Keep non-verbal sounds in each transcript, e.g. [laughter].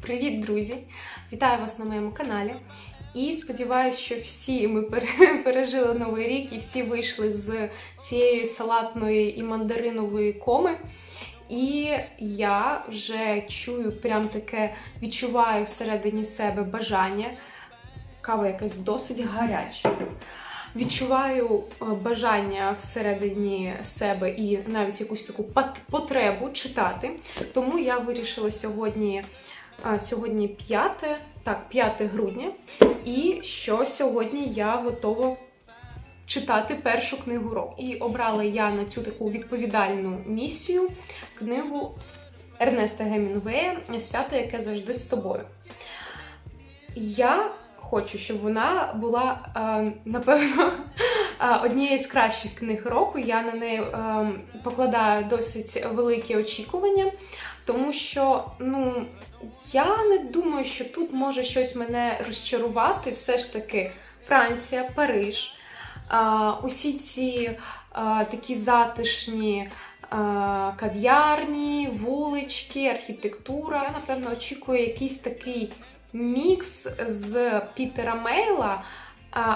Привіт, друзі! Вітаю вас на моєму каналі. І сподіваюся, що всі ми [laughs] пережили новий рік і всі вийшли з цієї салатної і мандаринової коми. І я вже чую, прям таке відчуваю всередині себе бажання. Кава якась досить гаряча. Відчуваю е, бажання всередині себе і навіть якусь таку пот- потребу читати. Тому я вирішила сьогодні, сьогодні 5, так, 5 грудня, і що сьогодні я готова читати першу книгу року. І обрала я на цю таку відповідальну місію книгу Ернеста Гемінгвея Свято, яке завжди з тобою. Я хочу, щоб вона була, е, напевно, е, однією з кращих книг року. Я на неї е, покладаю досить великі очікування, тому що ну, я не думаю, що тут може щось мене розчарувати. Все ж таки Франція, Париж, усі ці такі затишні. Кав'ярні, вулички, архітектура. Я, напевно, очікую якийсь такий мікс з Пітера Мейла,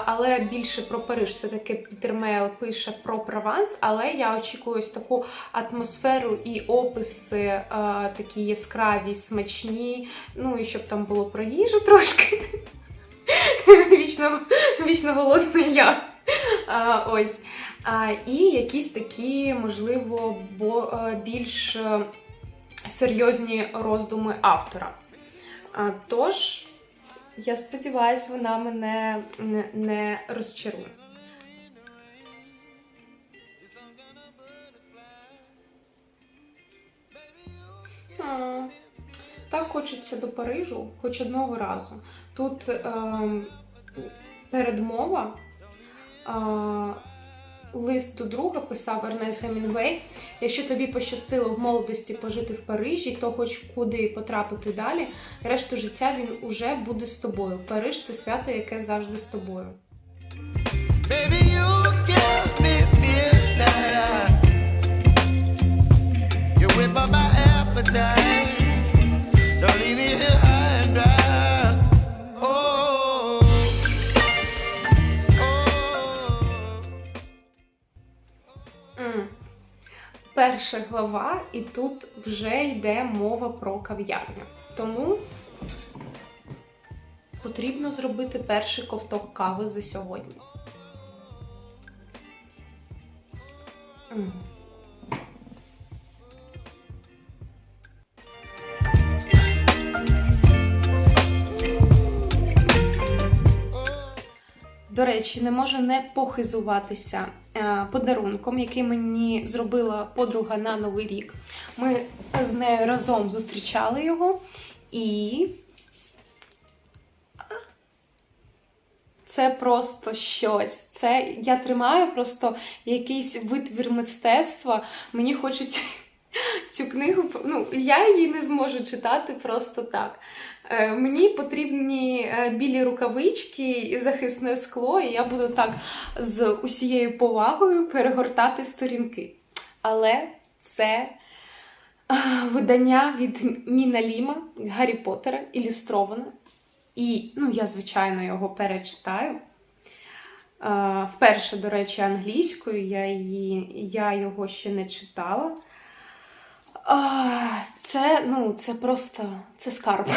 але більше про Париж. Все-таки Пітер Мейл пише про Прованс, але я очікую ось таку атмосферу і описи а, такі яскраві, смачні. Ну і щоб там було про їжу трошки. Вічно, вічно голодний я. А, ось. А, і якісь такі, можливо, бо, більш е, серйозні роздуми автора. Тож, я сподіваюся, вона мене не, розчарує. Так хочеться до Парижу, хоч одного разу. Тут ем, передмова. А, Лист до друга писав Ернест Гемінгвей. Якщо тобі пощастило в молодості пожити в Парижі, то хоч куди потрапити далі, решту життя він уже буде з тобою. Париж це свято, яке завжди з тобою. Baby, you. Перша глава, і тут вже йде мова про кав'ярню. Тому потрібно зробити перший ковток кави за сьогодні. До речі, не можу не похизуватися подарунком, який мені зробила подруга на Новий рік. Ми з нею разом зустрічали його, і це просто щось. Це я тримаю просто якийсь витвір мистецтва. Мені хочуть цю книгу. Ну, я її не зможу читати просто так. Е, Мені потрібні е, білі рукавички і захисне скло, і я буду так з усією повагою перегортати сторінки. Але це видання від Міна Ліма Гаррі Поттера, ілюстроване. І ну, я, звичайно, його перечитаю. Вперше, до речі, англійською, я, її, я його ще не читала. Це, ну, це просто це скарб.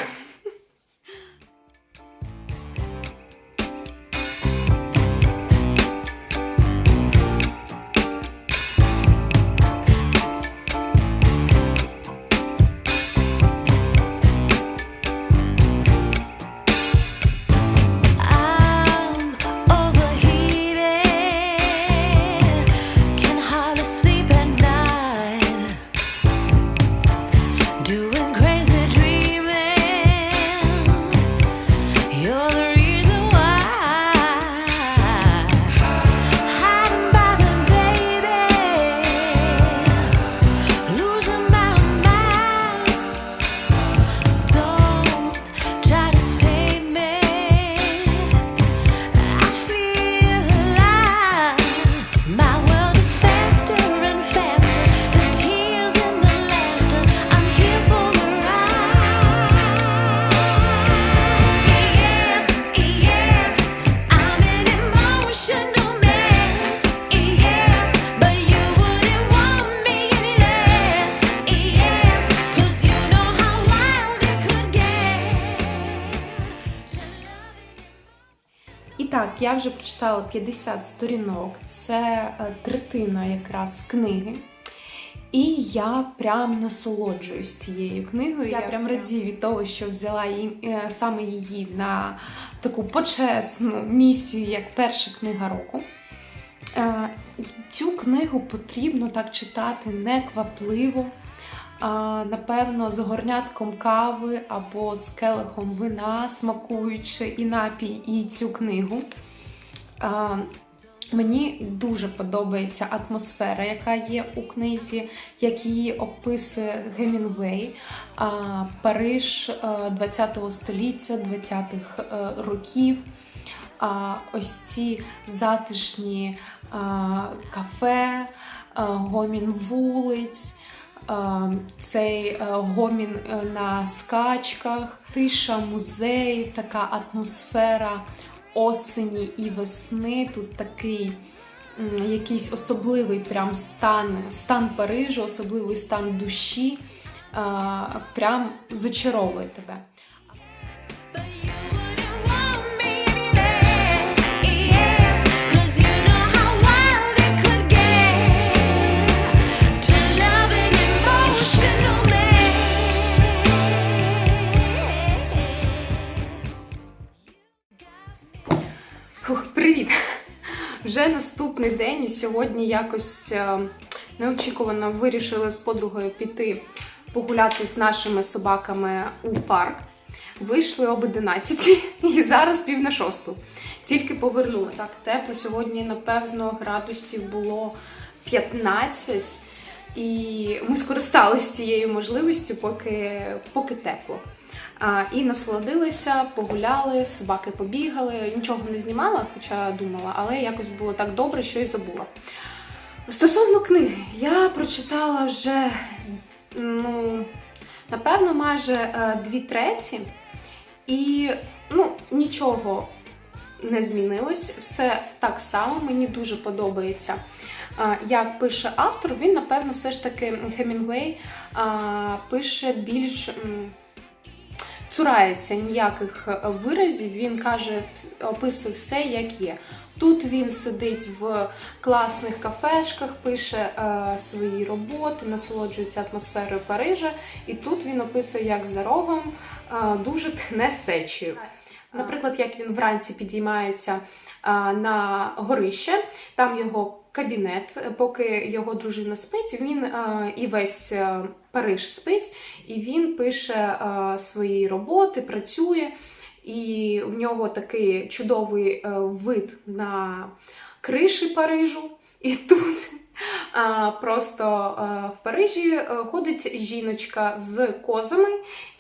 Я вже прочитала 50 сторінок, це е, третина якраз книги. І я прям насолоджуюсь цією книгою. Я, прям радію від того, що взяла її, е, саме її на таку почесну місію, як перша книга року. Е, Цю книгу потрібно так читати неквапливо. Напевно, з горнятком кави або з келихом вина, смакуючи і напій, і цю книгу. Мені дуже подобається атмосфера, яка є у книзі, як її описує Гемінгвей. Париж е, 20-го століття, 20-х е, років. Ось ці затишні кафе, гомін вулиць, цей е, гомін е, на скачках, тиша музеїв, така атмосфера осені і весни. Тут такий якийсь особливий прям стан, стан Парижу, особливий стан душі. Прям зачаровує тебе. Вже наступний день, і сьогодні якось е, неочікувано вирішили з подругою піти погуляти з нашими собаками у парк. Вийшли об 11 [laughs] і зараз пів на шосту. Тільки повернулися. Так тепло. Сьогодні, напевно, градусів було 15. І ми скористалися цією можливістю, поки, поки тепло. І насолодилися, погуляли, собаки побігали. Нічого не знімала, хоча думала, але якось було так добре, що й забула. Стосовно книги, я прочитала вже, ну, напевно, майже е, дві треті, і ну, нічого не змінилось. Все так само, мені дуже подобається. Як пише автор, він, напевно, все ж таки Хемінгвей пише більш. Цурається ніяких е, виразів. Він каже, описує все, як є. Тут він сидить в класних кафешках, пише е, свої роботи, насолоджується атмосферою Парижа, і тут він описує, як за рогом е, дуже тхне сечею. Наприклад, як він вранці підіймається а, на горище, там його кабінет, поки його дружина спить, він а, і весь а, Париж спить, і він пише свої роботи, працює, і в нього такий чудовий е, вид на криші Парижу. І тут а, [laughs] просто а, в Парижі е, ходить жіночка з козами,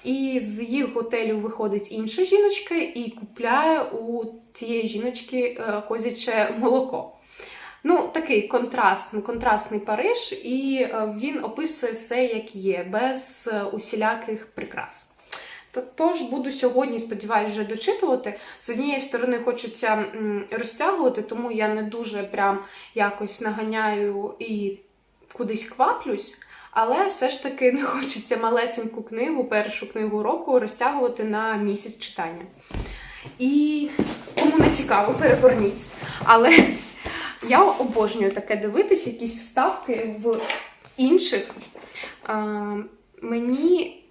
і з їх готелю виходить інша жіночка і купляє у тієї жіночки е, козяче молоко. Ну, такий контрастний, контрастний Париж, і е, він описує все, як є, без е, усіляких прикрас. Тож буду сьогодні, сподіваюся, вже дочитувати. З однієї сторони, хочеться розтягувати, тому я не дуже прям якось наганяю і кудись кваплюсь. Але все ж таки не хочеться малесеньку книгу, першу книгу року розтягувати на місяць читання. І кому не цікаво, перегорніть. Але я обожнюю таке дивитись, якісь вставки в інших. А, мені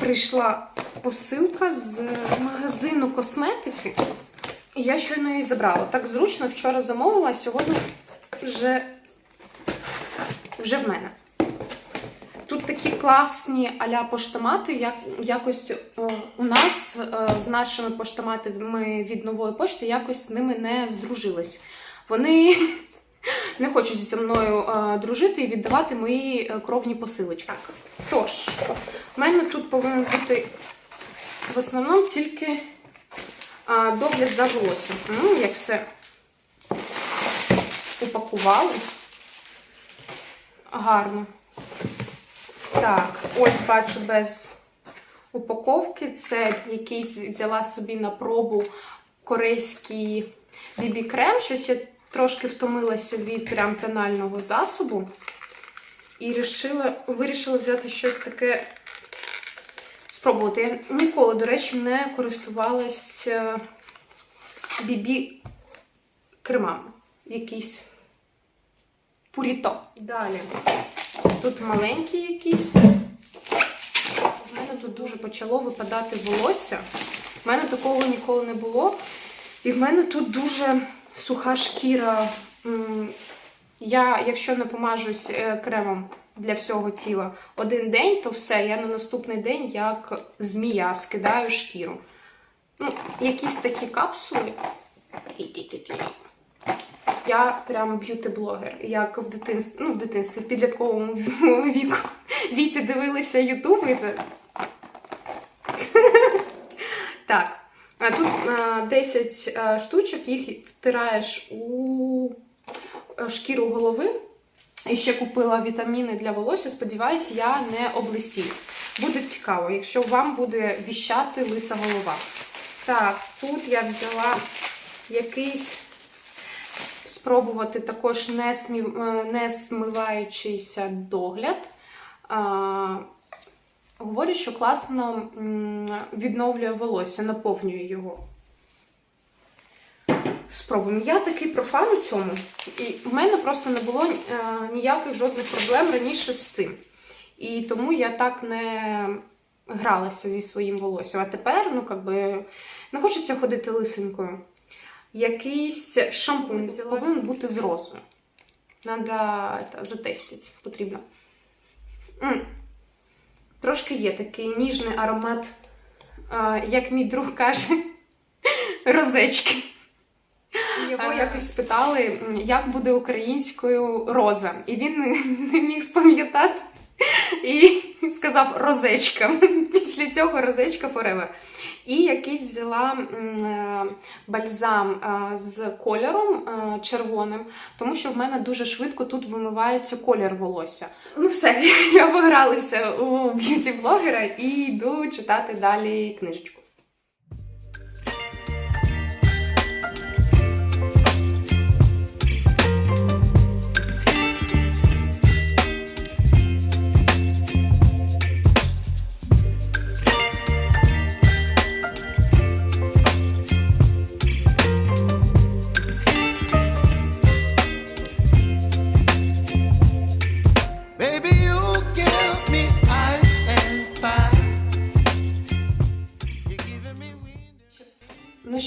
прийшла посилка з магазину косметики. І я щойно її забрала. Так зручно вчора замовила, а сьогодні вже, вже в мене. Тут такі класні аля поштомати. Як, якось о, у нас е, з нашими поштоматами від нової пошти якось з ними не здружились. Вони [laughs] не хочуть зі мною дружити і віддавати мої е, кровні посилочки. Так, тож, в мене тут повинен бути в основному тільки догляд за волоссям. Ну, як все упакували. Гарно. Так, ось бачу без упаковки. Це якийсь взяла собі на пробу корейський бібі-крем. Щось я трошки втомилася від прям тонального засобу. І рішила, вирішила взяти щось таке спробувати. Я ніколи, до речі, не користувалася бібі кремами. Якийсь пуріто. Далі. Тут маленький якийсь. У мене тут дуже почало випадати волосся. У мене такого ніколи не було. І в мене тут дуже суха шкіра. Я, якщо не помажусь е, кремом для всього тіла один день, то все, я на наступний день як змія скидаю шкіру. Ну, якісь такі капсули. Я прям б'юті-блогер, як в дитинстві, ну, в дитинстві, в підлітковому [laughs] віку. Віці дивилися Ютуб і [laughs] так. А тут а, 10 а, штучок, їх втираєш у е, шкіру голови. І ще купила вітаміни для волосся. Сподіваюсь, я не облисію. Буде цікаво, якщо вам буде віщати лиса голова. Так, тут я взяла якийсь спробувати також не, смів, е, не смиваючийся догляд. Говорять, що класно відновлює волосся, наповнює його. Спробуємо. Я такий профан у цьому, і в мене просто не було е, ніяких жодних проблем раніше з цим. І тому я так не гралася зі своїм волоссям. А тепер, ну, якби, не хочеться ходити лисенькою. Якийсь шампунь повинен бути з розою. Надо затестити, потрібно. Трошки є такий ніжний аромат, як мій друг каже, [laughs] розечки. Його якось спитали, як буде українською роза. І він [laughs] не міг спам'ятати і сказав розечка. Після цього розечка forever. І якийсь взяла е, бальзам е, з кольором е, червоним, тому що в мене дуже швидко тут вимивається колір волосся. Ну все, [laughs] я погралася у б'юті-блогера і йду читати далі книжечку.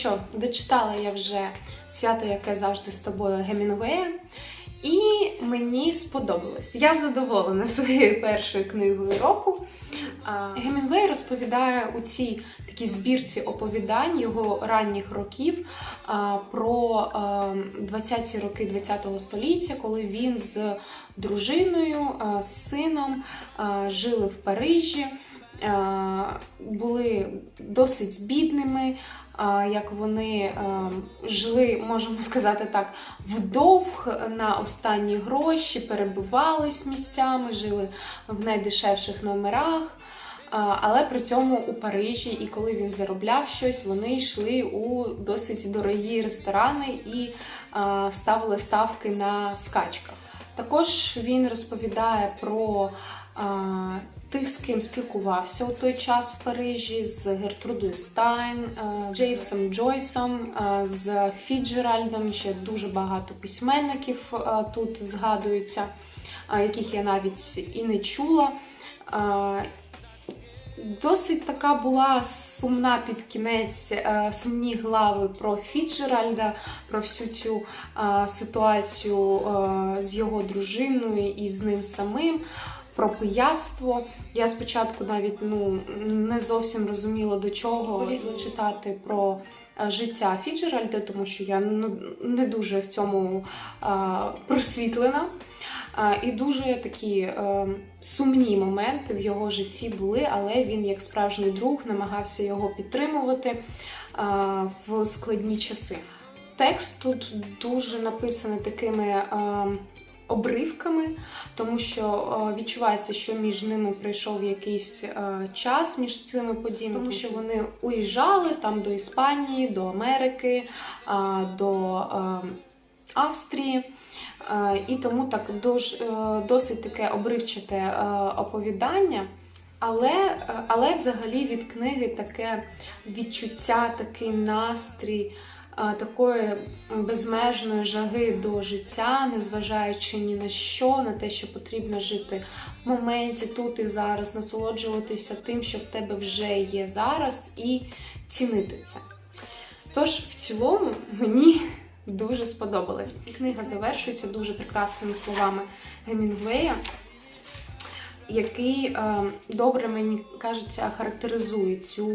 Що, дочитала я вже свято, яке завжди з тобою Гемінгуея. І мені сподобалось. Я задоволена [laughs] своєю першою книгою року. А, Гемінгуей розповідає у цій такій збірці оповідань його ранніх років про 20-ті роки 20-го століття, коли він з дружиною, з сином жили в Парижі, були досить бідними. Як вони жили, можемо сказати так, вдовг на останні гроші, перебивались місцями, жили в найдешевших номерах. Але при цьому у Парижі, і коли він заробляв щось, вони йшли у досить дорогі ресторани і ставили ставки на скачках. Також він розповідає про а, тих, з ким спілкувався у той час в Парижі, з Гертрудою Стайн, з Джеймсом Джойсом, з Фіджеральдом. Ще дуже багато письменників тут згадуються, яких я навіть і не чула. Досить така була сумна під кінець, е, сумні глави про Фіджеральда, про всю цю е, ситуацію е, з його дружиною і з ним самим, про пияцтво. Я спочатку навіть ну, не зовсім розуміла до чого полізла читати про е, життя Фіджеральда, тому що я ну, не дуже в цьому е, просвітлена. А, І дуже такі е, сумні моменти в його житті були, але він, як справжній друг, намагався його підтримувати е, в складні часи. Текст тут дуже написаний такими е, обривками, тому що е, відчувається, що між ними пройшов якийсь е, час між цими подіями, тому що вони уїжджали там до Іспанії, до Америки, е, до Австрії. І тому так досить таке обривчате оповідання. Але, але взагалі від книги таке відчуття, такий настрій такої безмежної жаги до життя, незважаючи ні на що, на те, що потрібно жити в моменті тут і зараз, насолоджуватися тим, що в тебе вже є зараз, і цінити це. Тож, в цілому, мені дуже сподобалось. І книга завершується дуже прекрасними словами Гемінгвея, який е, добре, мені кажеться, характеризує цю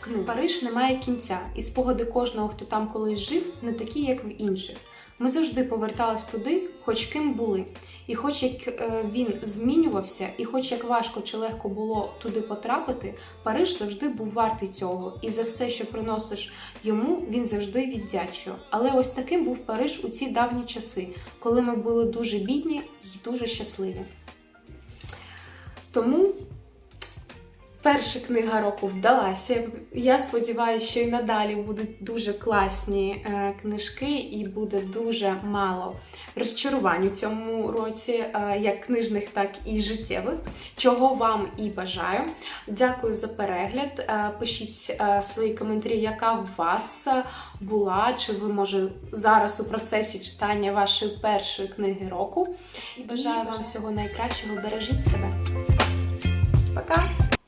книгу. Париж не має кінця, і спогади кожного, хто там колись жив, не такі, як в інших. Ми завжди повертались туди, хоч ким були. І хоч як е, він змінювався, і хоч як важко чи легко було туди потрапити, Париж завжди був вартий цього, і за все, що приносиш йому, він завжди віддячує. Але ось таким був Париж у ці давні часи, коли ми були дуже бідні і дуже щасливі. Тому перша книга року вдалася. Я сподіваюся, що і надалі будуть дуже класні е, книжки, і буде дуже мало розчарувань у цьому році, е, як книжних, так і життєвих. Чого вам і бажаю. Дякую за перегляд. Е, Пишіть свої коментарі, яка в вас була, чи ви може зараз у процесі читання вашої першої книги року. І бажаю вам всього найкращого. Бережіть себе. Пока!